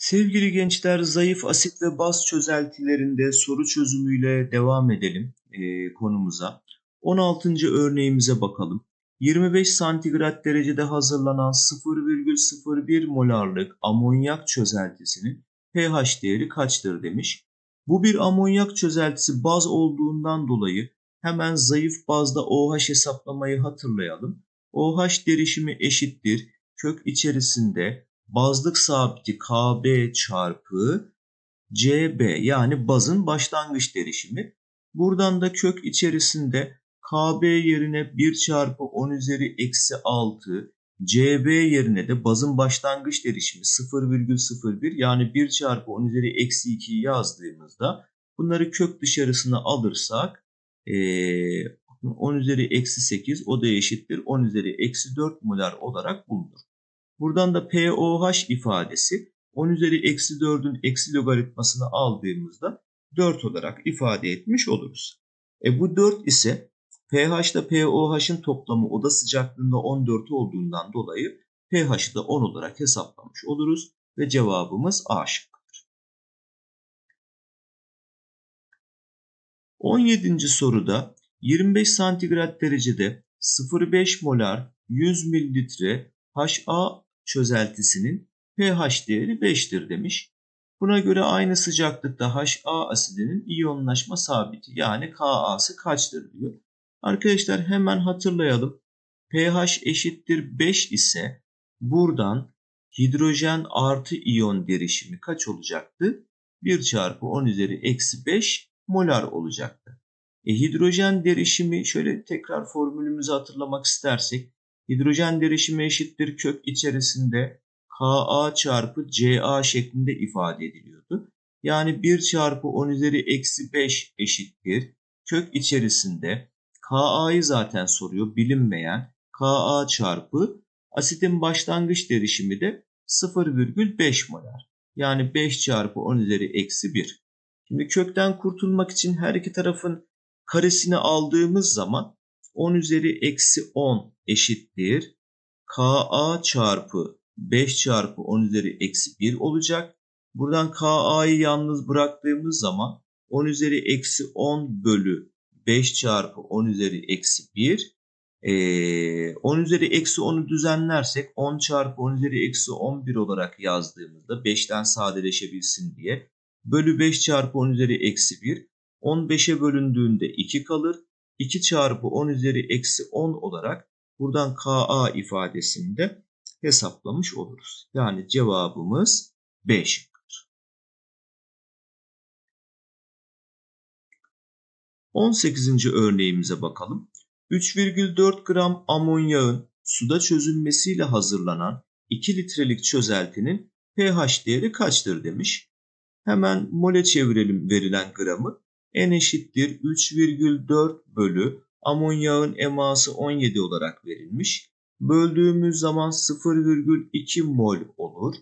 Sevgili gençler, zayıf asit ve baz çözeltilerinde soru çözümüyle devam edelim e, konumuza. 16. örneğimize bakalım. 25 santigrat derecede hazırlanan 0,01 molarlık amonyak çözeltisinin pH değeri kaçtır demiş. Bu bir amonyak çözeltisi baz olduğundan dolayı hemen zayıf bazda OH hesaplamayı hatırlayalım. OH derişimi eşittir kök içerisinde bazlık sabiti KB çarpı CB yani bazın başlangıç derişimi. Buradan da kök içerisinde KB yerine 1 çarpı 10 üzeri eksi 6 CB yerine de bazın başlangıç derişimi 0,01 yani 1 çarpı 10 üzeri eksi 2'yi yazdığımızda bunları kök dışarısına alırsak ee, 10 üzeri eksi 8 o da eşittir 10 üzeri eksi 4 molar olarak bulunur. Buradan da POH ifadesi 10 üzeri eksi 4'ün eksi logaritmasını aldığımızda 4 olarak ifade etmiş oluruz. E bu 4 ise pH ile POH'ın toplamı oda sıcaklığında 14 olduğundan dolayı pH'ı da 10 olarak hesaplamış oluruz ve cevabımız A şıkkıdır. 17. soruda 25 santigrat derecede 0,5 molar 100 mililitre HA çözeltisinin pH değeri 5'tir demiş. Buna göre aynı sıcaklıkta HA asidinin iyonlaşma sabiti yani Ka'sı kaçtır diyor. Arkadaşlar hemen hatırlayalım. pH eşittir 5 ise buradan hidrojen artı iyon derişimi kaç olacaktı? 1 çarpı 10 üzeri eksi 5 molar olacaktı. E, hidrojen derişimi şöyle tekrar formülümüzü hatırlamak istersek hidrojen derişimi eşittir kök içerisinde Ka çarpı Ca şeklinde ifade ediliyordu. Yani 1 çarpı 10 üzeri eksi 5 eşittir. Kök içerisinde Ka'yı zaten soruyor bilinmeyen Ka çarpı asitin başlangıç derişimi de 0,5 molar. Yani 5 çarpı 10 üzeri eksi 1. Şimdi kökten kurtulmak için her iki tarafın karesini aldığımız zaman 10 üzeri eksi 10 eşittir. Ka çarpı 5 çarpı 10 üzeri eksi 1 olacak. Buradan Ka'yı yalnız bıraktığımız zaman 10 üzeri eksi 10 bölü 5 çarpı 10 üzeri eksi 1. Ee, 10 üzeri eksi 10'u düzenlersek 10 çarpı 10 üzeri eksi 11 olarak yazdığımızda 5'ten sadeleşebilsin diye bölü 5 çarpı 10 üzeri eksi 1 15'e bölündüğünde 2 kalır. 2 çarpı 10 üzeri eksi 10 olarak buradan Ka ifadesini de hesaplamış oluruz. Yani cevabımız B şıkkıdır. 18. örneğimize bakalım. 3,4 gram amonyağın suda çözülmesiyle hazırlanan 2 litrelik çözeltinin pH değeri kaçtır demiş. Hemen mole çevirelim verilen gramı. N eşittir 3,4 bölü amonyağın eması 17 olarak verilmiş. Böldüğümüz zaman 0,2 mol olur.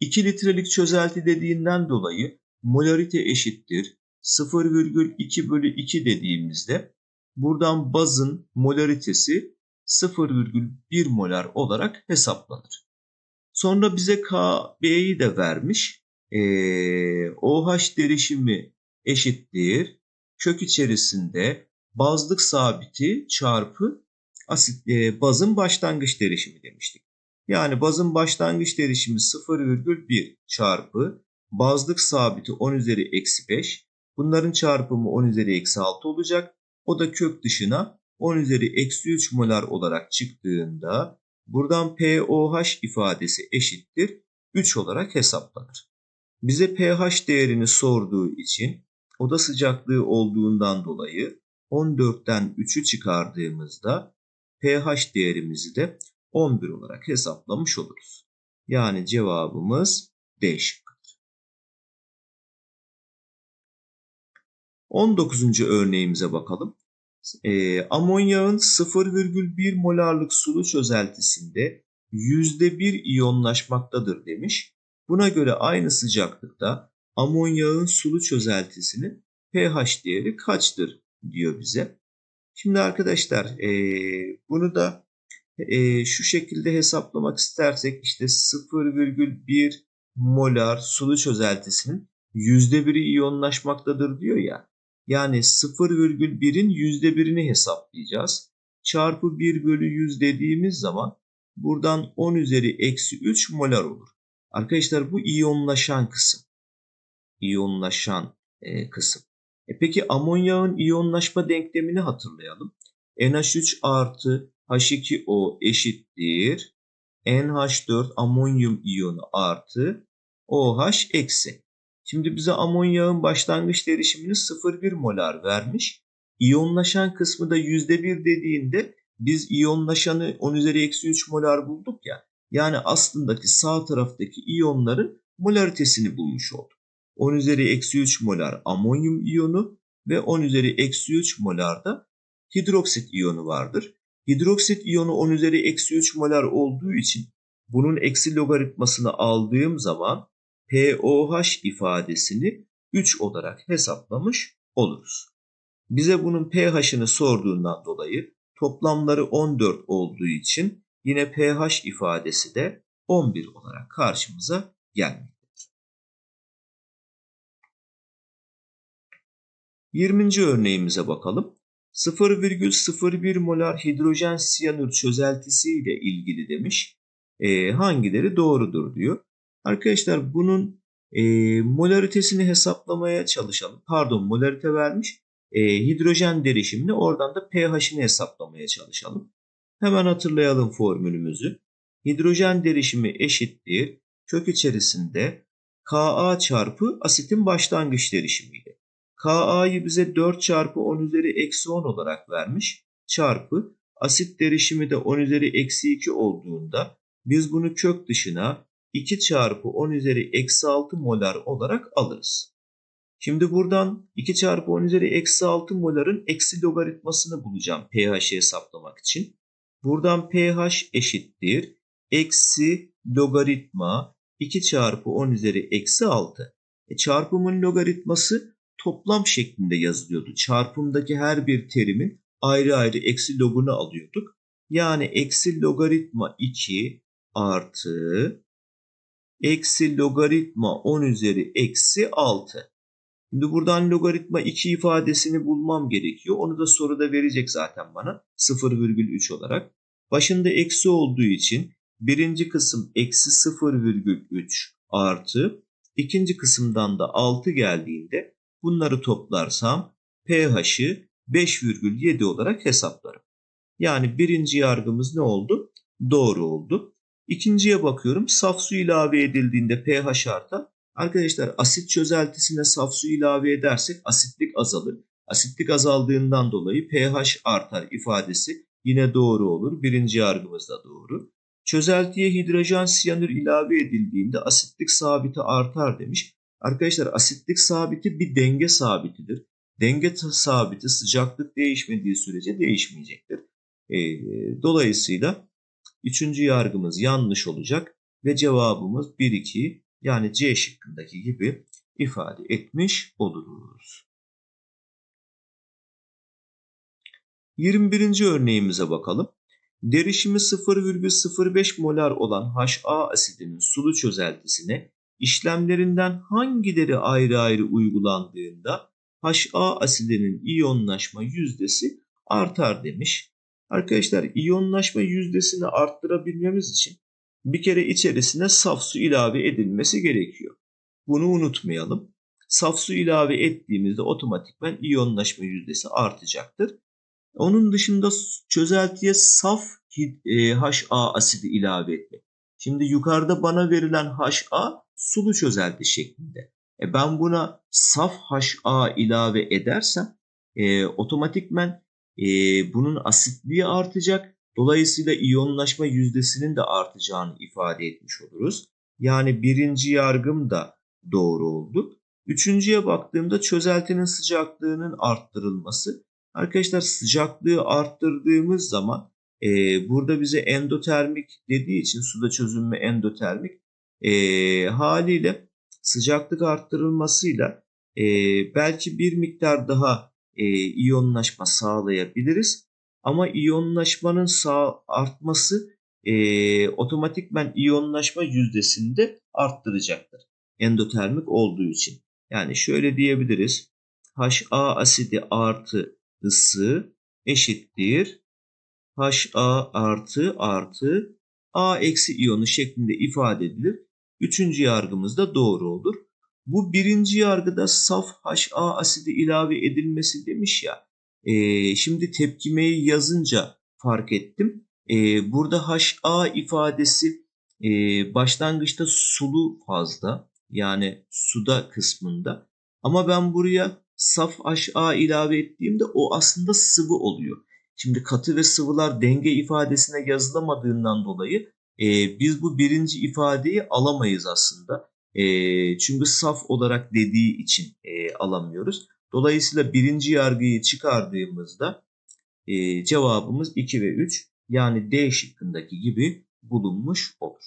2 litrelik çözelti dediğinden dolayı molarite eşittir 0,2 bölü 2 dediğimizde buradan bazın molaritesi 0,1 molar olarak hesaplanır. Sonra bize KB'yi de vermiş. Ee, OH derişimi eşittir. Kök içerisinde bazlık sabiti çarpı asit e, bazın başlangıç derişimi demiştik. Yani bazın başlangıç derişimi 0,1 çarpı bazlık sabiti 10 üzeri eksi 5. Bunların çarpımı 10 üzeri eksi 6 olacak. O da kök dışına 10 üzeri eksi 3 molar olarak çıktığında buradan POH ifadesi eşittir 3 olarak hesaplanır. Bize pH değerini sorduğu için oda sıcaklığı olduğundan dolayı 14'ten 3'ü çıkardığımızda pH değerimizi de 11 olarak hesaplamış oluruz. Yani cevabımız D şıkkıdır. 19. örneğimize bakalım. E, amonyağın 0,1 molarlık sulu çözeltisinde %1 iyonlaşmaktadır demiş. Buna göre aynı sıcaklıkta amonyağın sulu çözeltisinin pH değeri kaçtır diyor bize. Şimdi arkadaşlar e, bunu da e, şu şekilde hesaplamak istersek işte 0,1 molar sulu çözeltisinin %1'i iyonlaşmaktadır diyor ya. Yani 0,1'in %1'ini hesaplayacağız. Çarpı 1 bölü 100 dediğimiz zaman buradan 10 üzeri eksi 3 molar olur. Arkadaşlar bu iyonlaşan kısım. İyonlaşan e, kısım. E peki amonyağın iyonlaşma denklemini hatırlayalım. NH3 artı H2O eşittir. NH4 amonyum iyonu artı OH eksi. Şimdi bize amonyağın başlangıç derişimini 0,1 molar vermiş. İyonlaşan kısmı da %1 dediğinde biz iyonlaşanı 10 üzeri eksi 3 molar bulduk ya. Yani aslındaki sağ taraftaki iyonların molaritesini bulmuş olduk. 10 üzeri eksi 3 molar amonyum iyonu ve 10 üzeri eksi 3 molar da hidroksit iyonu vardır. Hidroksit iyonu 10 üzeri eksi 3 molar olduğu için bunun eksi logaritmasını aldığım zaman POH ifadesini 3 olarak hesaplamış oluruz. Bize bunun pH'ını sorduğundan dolayı toplamları 14 olduğu için yine pH ifadesi de 11 olarak karşımıza gelmektedir. 20. örneğimize bakalım. 0,01 molar hidrojen siyanür çözeltisi ile ilgili demiş. E, hangileri doğrudur diyor. Arkadaşlar bunun e, molaritesini hesaplamaya çalışalım. Pardon molarite vermiş. E, hidrojen derişimini oradan da pH'ini hesaplamaya çalışalım. Hemen hatırlayalım formülümüzü. Hidrojen derişimi eşittir. Kök içerisinde Ka çarpı asitin başlangıç derişimiydi. Ka'yı bize 4 çarpı 10 üzeri eksi 10 olarak vermiş. Çarpı asit derişimi de 10 üzeri eksi 2 olduğunda biz bunu kök dışına 2 çarpı 10 üzeri eksi 6 molar olarak alırız. Şimdi buradan 2 çarpı 10 üzeri eksi 6 moların eksi logaritmasını bulacağım pH'i hesaplamak için. Buradan pH eşittir. Eksi logaritma 2 çarpı 10 üzeri eksi 6. E, çarpımın logaritması toplam şeklinde yazılıyordu. Çarpımdaki her bir terimin ayrı ayrı eksi logunu alıyorduk. Yani eksi logaritma 2 artı eksi logaritma 10 üzeri eksi 6. Şimdi buradan logaritma 2 ifadesini bulmam gerekiyor. Onu da soruda verecek zaten bana 0,3 olarak. Başında eksi olduğu için birinci kısım eksi 0,3 artı ikinci kısımdan da 6 geldiğinde bunları toplarsam pH'ı 5,7 olarak hesaplarım. Yani birinci yargımız ne oldu? Doğru oldu. İkinciye bakıyorum. Saf su ilave edildiğinde pH artar. Arkadaşlar asit çözeltisine saf su ilave edersek asitlik azalır. Asitlik azaldığından dolayı pH artar ifadesi yine doğru olur. Birinci yargımız da doğru. Çözeltiye hidrojen siyanür ilave edildiğinde asitlik sabiti artar demiş. Arkadaşlar asitlik sabiti bir denge sabitidir. Denge sabiti sıcaklık değişmediği sürece değişmeyecektir. E, dolayısıyla üçüncü yargımız yanlış olacak ve cevabımız 1-2 yani C şıkkındaki gibi ifade etmiş oluruz. 21. örneğimize bakalım. Derişimi 0,05 molar olan HA asidinin sulu çözeltisine işlemlerinden hangileri ayrı ayrı uygulandığında HA asidinin iyonlaşma yüzdesi artar demiş. Arkadaşlar iyonlaşma yüzdesini arttırabilmemiz için bir kere içerisine saf su ilave edilmesi gerekiyor. Bunu unutmayalım. Saf su ilave ettiğimizde otomatikman iyonlaşma yüzdesi artacaktır. Onun dışında çözeltiye saf HA asidi ilave etmek. Şimdi yukarıda bana verilen HA sulu çözelti şeklinde. E ben buna saf HA ilave edersem e, otomatikmen e, bunun asitliği artacak. Dolayısıyla iyonlaşma yüzdesinin de artacağını ifade etmiş oluruz. Yani birinci yargım da doğru oldu. Üçüncüye baktığımda çözeltinin sıcaklığının arttırılması. Arkadaşlar sıcaklığı arttırdığımız zaman e, burada bize endotermik dediği için suda çözünme endotermik e, haliyle sıcaklık arttırılmasıyla e, belki bir miktar daha e, iyonlaşma sağlayabiliriz. Ama iyonlaşmanın sağ artması e, otomatikmen iyonlaşma yüzdesini de arttıracaktır. Endotermik olduğu için. Yani şöyle diyebiliriz. HA asidi artı ısı eşittir. HA artı artı A eksi iyonu şeklinde ifade edilir. Üçüncü yargımız da doğru olur. Bu birinci yargıda saf HA asidi ilave edilmesi demiş ya. E, şimdi tepkimeyi yazınca fark ettim. E, burada HA ifadesi e, başlangıçta sulu fazla yani suda kısmında. Ama ben buraya saf HA ilave ettiğimde o aslında sıvı oluyor. Şimdi katı ve sıvılar denge ifadesine yazılamadığından dolayı e, biz bu birinci ifadeyi alamayız aslında. E, çünkü saf olarak dediği için e, alamıyoruz. Dolayısıyla birinci yargıyı çıkardığımızda e, cevabımız 2 ve 3 yani D şıkkındaki gibi bulunmuş olur.